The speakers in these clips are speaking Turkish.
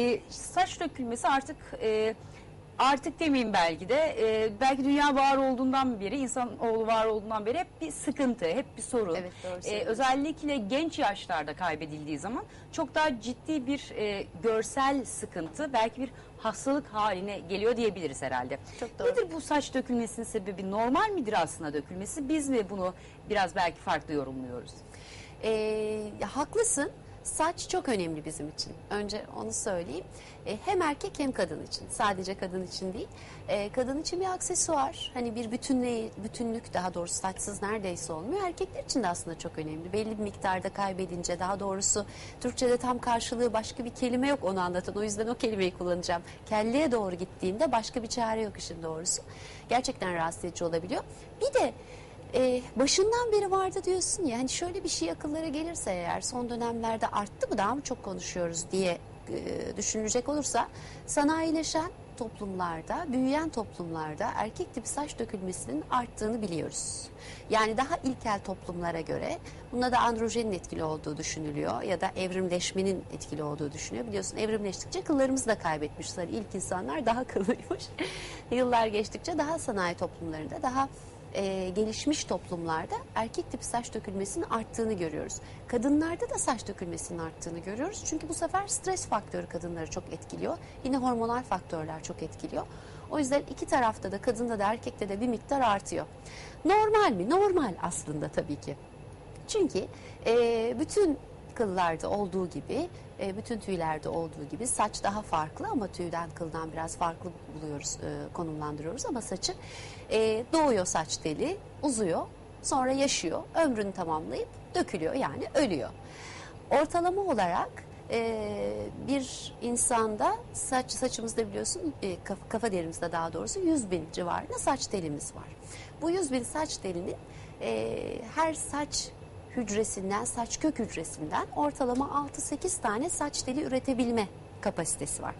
E, saç dökülmesi artık e, artık demeyeyim belki de e, belki dünya var olduğundan beri insan oğlu var olduğundan beri hep bir sıkıntı, hep bir sorun. Evet, doğru E, özellikle genç yaşlarda kaybedildiği zaman çok daha ciddi bir e, görsel sıkıntı, belki bir hastalık haline geliyor diyebiliriz herhalde. Çok doğru. Nedir bu saç dökülmesinin sebebi? Normal midir aslında dökülmesi? Biz mi bunu biraz belki farklı yorumluyoruz? Ya haklısın. Saç çok önemli bizim için. Önce onu söyleyeyim. Ee, hem erkek hem kadın için. Sadece kadın için değil. Ee, kadın için bir aksesuar. Hani bir bütünlüğü, bütünlük daha doğrusu saçsız neredeyse olmuyor. Erkekler için de aslında çok önemli. Belli bir miktarda kaybedince daha doğrusu Türkçe'de tam karşılığı başka bir kelime yok onu anlatan. O yüzden o kelimeyi kullanacağım. Kelleye doğru gittiğinde başka bir çare yok işin doğrusu. Gerçekten rahatsız edici olabiliyor. Bir de ee, başından beri vardı diyorsun ya hani şöyle bir şey akıllara gelirse eğer son dönemlerde arttı mı daha mı çok konuşuyoruz diye e, düşünülecek olursa sanayileşen toplumlarda, büyüyen toplumlarda erkek tipi saç dökülmesinin arttığını biliyoruz. Yani daha ilkel toplumlara göre bunda da androjenin etkili olduğu düşünülüyor ya da evrimleşmenin etkili olduğu düşünülüyor. Biliyorsun evrimleştikçe kıllarımızı da kaybetmişler. İlk insanlar daha kıllıymış. Yıllar geçtikçe daha sanayi toplumlarında daha e, gelişmiş toplumlarda erkek tipi saç dökülmesinin arttığını görüyoruz. Kadınlarda da saç dökülmesinin arttığını görüyoruz. Çünkü bu sefer stres faktörü kadınları çok etkiliyor. Yine hormonal faktörler çok etkiliyor. O yüzden iki tarafta da kadında da erkekte de bir miktar artıyor. Normal mi? Normal aslında tabii ki. Çünkü e, bütün kıllarda olduğu gibi, e, bütün tüylerde olduğu gibi saç daha farklı ama tüyden kıldan biraz farklı buluyoruz, e, konumlandırıyoruz ama saçı e, doğuyor saç teli, uzuyor, sonra yaşıyor, ömrünü tamamlayıp dökülüyor yani ölüyor. Ortalama olarak bir insanda saç saçımızda biliyorsun kaf- kafa derimizde daha doğrusu 100 bin civarında saç telimiz var. Bu 100 bin saç telinin her saç hücresinden, saç kök hücresinden ortalama 6-8 tane saç teli üretebilme kapasitesi var.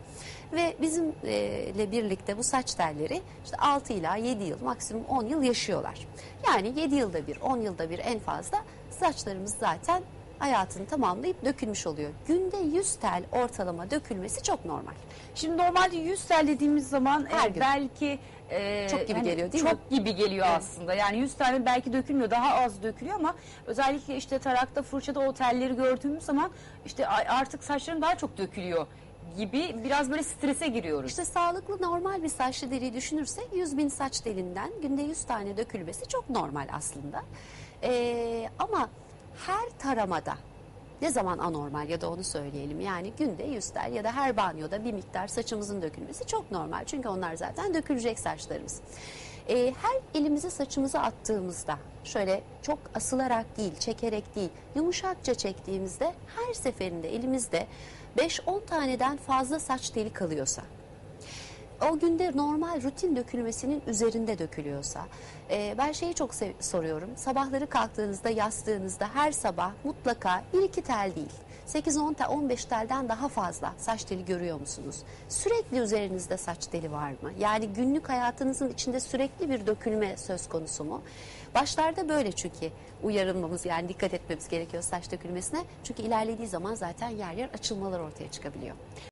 Ve bizimle birlikte bu saç telleri işte 6 ila 7 yıl maksimum 10 yıl yaşıyorlar. Yani 7 yılda bir 10 yılda bir en fazla saçlarımız zaten hayatını tamamlayıp dökülmüş oluyor. Günde 100 tel ortalama dökülmesi çok normal. Şimdi normalde 100 tel dediğimiz zaman e, Her gün. belki e, Çok gibi geliyor, değil mi? çok gibi geliyor Evet. aslında. Yani 100 tane belki dökülmüyor, daha az dökülüyor ama özellikle işte tarakta, fırçada o telleri gördüğümüz zaman işte artık saçların daha çok dökülüyor gibi biraz böyle strese giriyoruz. İşte sağlıklı normal bir saçlı deriyi düşünürsek 100 bin saç telinden günde 100 tane dökülmesi çok normal aslında. Ee, ama her taramada ne zaman anormal ya da onu söyleyelim yani günde 100 tel ya da her banyoda bir miktar saçımızın dökülmesi çok normal. Çünkü onlar zaten dökülecek saçlarımız. Ee, her elimizi saçımıza attığımızda şöyle çok asılarak değil, çekerek değil, yumuşakça çektiğimizde her seferinde elimizde 5-10 taneden fazla saç teli kalıyorsa o günde normal rutin dökülmesinin üzerinde dökülüyorsa e, ben şeyi çok soruyorum sabahları kalktığınızda yastığınızda her sabah mutlaka 1-2 tel değil 8-10 tel 15 telden daha fazla saç teli görüyor musunuz? Sürekli üzerinizde saç teli var mı? Yani günlük hayatınızın içinde sürekli bir dökülme söz konusu mu? Başlarda böyle çünkü uyarılmamız yani dikkat etmemiz gerekiyor saç dökülmesine. Çünkü ilerlediği zaman zaten yer yer açılmalar ortaya çıkabiliyor.